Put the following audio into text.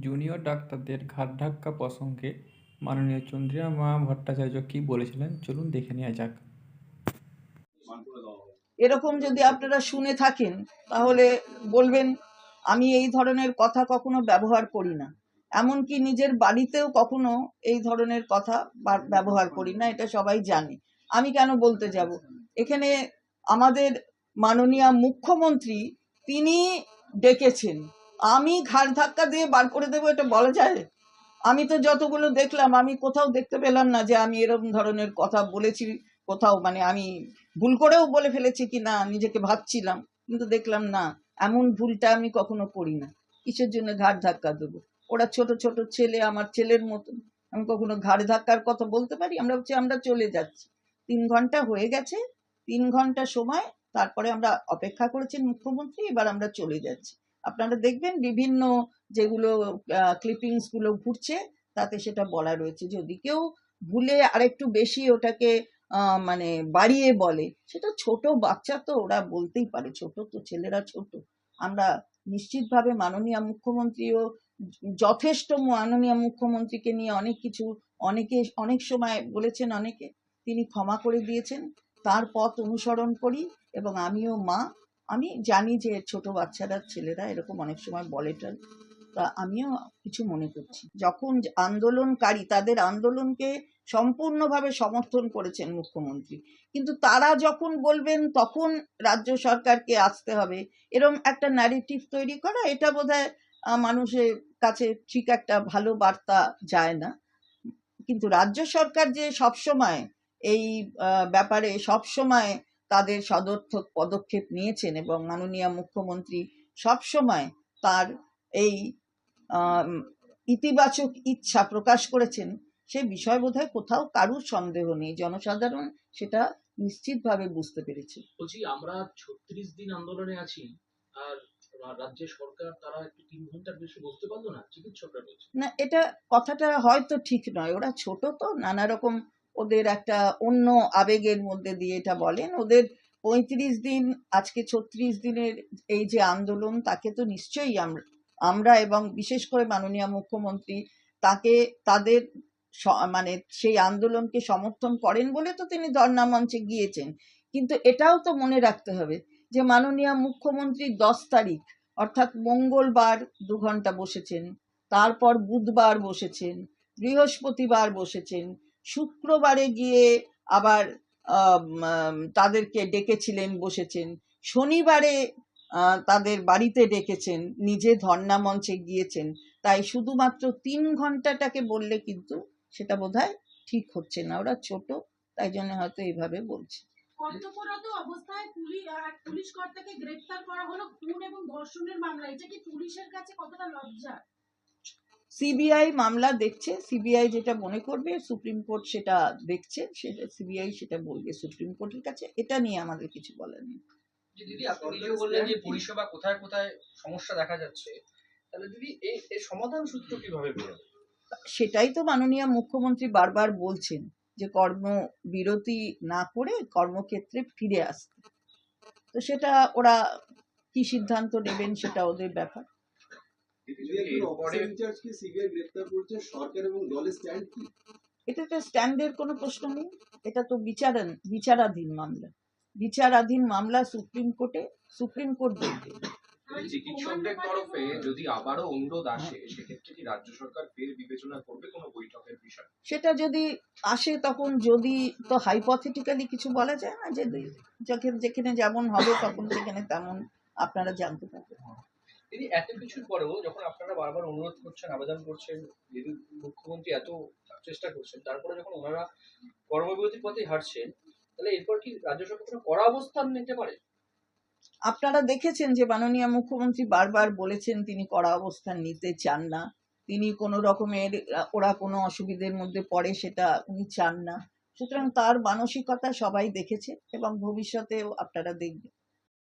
Junior ডাক্তারদের ঘাট ধাক্কা প্রসঙ্গে মাননীয় চন্দ্রিমা ভট্টাচার্য কী বলেছিলেন? চলুন দেখে নেওয়া যাক। এরকম যদি আপনারা শুনে থাকেন, তাহলে বলবেন, আমি এই ধরনের কথা কখনো ব্যবহার করি না। এমনকি নিজের বাড়িতেও কখনো এই ধরনের কথা ব্যবহার করি না, এটা সবাই জানে। আমি কেন বলতে যাব? এখানে আমাদের মাননীয় মুখ্যমন্ত্রী, তিনি ডেকেছেন। আমি ঘাড় ধাক্কা দিয়ে বার করে দেবো, এটা বলা যায়? আমি তো যতগুলো দেখলাম, আমি কোথাও দেখতে পেলাম না যে আমি এরকম ধরনের কথা বলেছি, কোথাও মানে আমি ভুল করেও বলে ফেলেছি কি না, নিজেকে ভাবছিলাম, কিন্তু দেখলাম না, এমন ভুলটা আমি কখনো করি না। কিসের জন্য ঘাড় ধাক্কা দেবো? ওরা ছোট ছোট ছেলে, আমার ছেলের মতন। আমি কখনো ঘাড় ধাক্কার কথা বলতে পারি? আমরা হচ্ছে, আমরা চলে যাচ্ছি। তিন ঘণ্টা হয়ে গেছে, তিন ঘণ্টা সময়, তারপরে আমরা অপেক্ষা করেছেন মুখ্যমন্ত্রী, এবার আমরা চলে যাচ্ছি। আপনারা দেখবেন বিভিন্ন যেগুলো ক্লিপিংসগুলো ঘুরছে, তাতে সেটা বলা রয়েছে। যদি কেউ ভুলে আরেকটু বেশি ওটাকে মানে বাড়িয়ে বলে, সেটা ছোট বাচ্চা তো ওরা বলতেই পারে, ছোট তো ছেলেরা ছোট। আমরা নিশ্চিতভাবে মাননীয় মুখ্যমন্ত্রীও যথেষ্ট মাননীয় মুখ্যমন্ত্রীকে নিয়ে অনেক কিছু, অনেকে, অনেক সময় বলেছেন অনেকে, তিনি ক্ষমা করে দিয়েছেন। তার পথ অনুসরণ করি এবং আমিও মা আমি জানি যে ছোট বাচ্চারা, ছেলেরা এরকম অনেক সময় বলে। তা আমিও কিছু মনে করছি। যখন আন্দোলনকারী, তাদের আন্দোলনকে সম্পূর্ণভাবে সমর্থন করেছেন মুখ্যমন্ত্রী। কিন্তু তারা যখন বলবেন, তখন রাজ্য সরকারকে আসতে হবে। এরম একটা ন্যারেটিভ তৈরি করা, এটা বোধহয় মানুষের কাছে ঠিক একটা ভালো বার্তা যায় না। কিন্তু রাজ্য সরকার যে সবসময় এই ব্যাপারে সবসময় তাদের সদর্থক পদক্ষেপ নিয়েছেন এবং মাননীয় মুখ্যমন্ত্রী সবসময় তার এই ইতিবাচক ইচ্ছা প্রকাশ করেছেন। সে বিষয় বোধহয় কোথাও কারুর সন্দেহ নেই। জনসাধারণ সেটা নিশ্চিতভাবে বুঝতে পেরেছে। বলছি আমরা ছত্রিশ দিন আন্দোলনে আছি আর রাজ্যের সরকার তারা একটু তিন ঘণ্টার বেশি বসতে পারল না চিকিৎসকরা না এটা কথাটা হয়তো ঠিক নয়। ওরা ছোট তো নানা রকম ওদের একটা অন্য আবেগের মধ্যে দিয়ে এটা বলেন। ওদের পঁয়ত্রিশ দিন, আজকে ছত্রিশ দিনের এই যে আন্দোলন, তাকে তো নিশ্চয়ই আমরা আমরা এবং বিশেষ করে মাননীয় মুখ্যমন্ত্রী তাকে, তাদের মানে সেই আন্দোলনকে সমর্থন করেন বলে তো তিনি ধর্ণা মঞ্চে গিয়েছেন। কিন্তু এটাও তো মনে রাখতে হবে যে মাননীয় মুখ্যমন্ত্রী দশ তারিখ, অর্থাৎ মঙ্গলবার দু ঘণ্টা বসেছেন, তারপর বুধবার বসেছেন, বৃহস্পতিবার বসেছেন শুক্রবারে গিয়ে আবার তাদেরকে ডেকেছিলেন, বসেছেন। শনিবারে তাদের বাড়িতে ডেকেছেন, নিজে ধর্ণা মঞ্চে গিয়েছেন। তাই শুধুমাত্র তিন ঘন্টাটাকে বললে কিন্তু সেটা বোধহয় ঠিক হচ্ছে না। ওরা ছোট, তাই জন্য হয়তো এইভাবে বলছে। অবস্থায় পুলিশ গ্রেফতার করা হলো খুন এবং ধর্ষণের মামলা। এটা কি পুলিশের কাছে কতটা লজ্জা? সিবিআই মামলা দেখছে সিবিআই যেটা মনে করবে সুপ্রিম কোর্ট সেটা দেখছে সেটা সিবিআই সেটা বলবে সুপ্রিম কোর্টের কাছে এটা নিয়ে আমাদের কিছু বলার নেই। দিদি আপনি বললেন যে পরিষেবা কোথায় কোথায় সমস্যা দেখা যাচ্ছে তাহলে দিদি এই সমাধান সূত্র কীভাবে বেরোবে? সেটাই তো মাননীয় মুখ্যমন্ত্রী বারবার বলছেন যে কর্মবিরতি না করে কর্মক্ষেত্রে ফিরে আসতে। তো সেটা ওরা কি সিদ্ধান্ত নেবেন সেটা ওদের ব্যাপার। এটা তো স্ট্যান্ডের কোনো প্রশ্ন নেই। এটা তো বিচারাধীন মামলা। বিচারাধীন মামলা সুপ্রিম কোর্টে সুপ্রিম কোর্ট দেখবে চিকিৎসকদের তরফে যদি আবারও অনুরোধ আসে সেক্ষেত্রে কি রাজ্য সরকার ফের বিবেচনা করবে কোনো বৈঠকের বিষয়? সেটা যদি আসে তখন যদি তো হাইপথেটিক্যালি কিছু বলা যায় না যে যেখানে যেখানে যেমন হবে তখন সেখানে তেমন আপনারা জানতে পারবেন। দিদি এত কিছুর পরেও যখন আপনারা বারবার অনুরোধ করছেন, আবেদন করছেন যদি মুখ্যমন্ত্রী এত চেষ্টা করছেন তারপরে যখন ওনারা কর্মবিরতির পথে হাঁটছেন, তাহলে এরপর কি রাজ্য সরকার কড়া অবস্থান নিতে পারে? আপনারা দেখেছেন যে মাননীয় মুখ্যমন্ত্রী বারবার বলেছেন তিনি কড়া অবস্থান নিতে চান না। তিনি কোনো রকমের, ওরা কোনো অসুবিধের মধ্যে পড়ে সেটা উনি চান না। সুতরাং তার মানসিকতা সবাই দেখেছে এবং ভবিষ্যতেও আপনারা দেখবেন।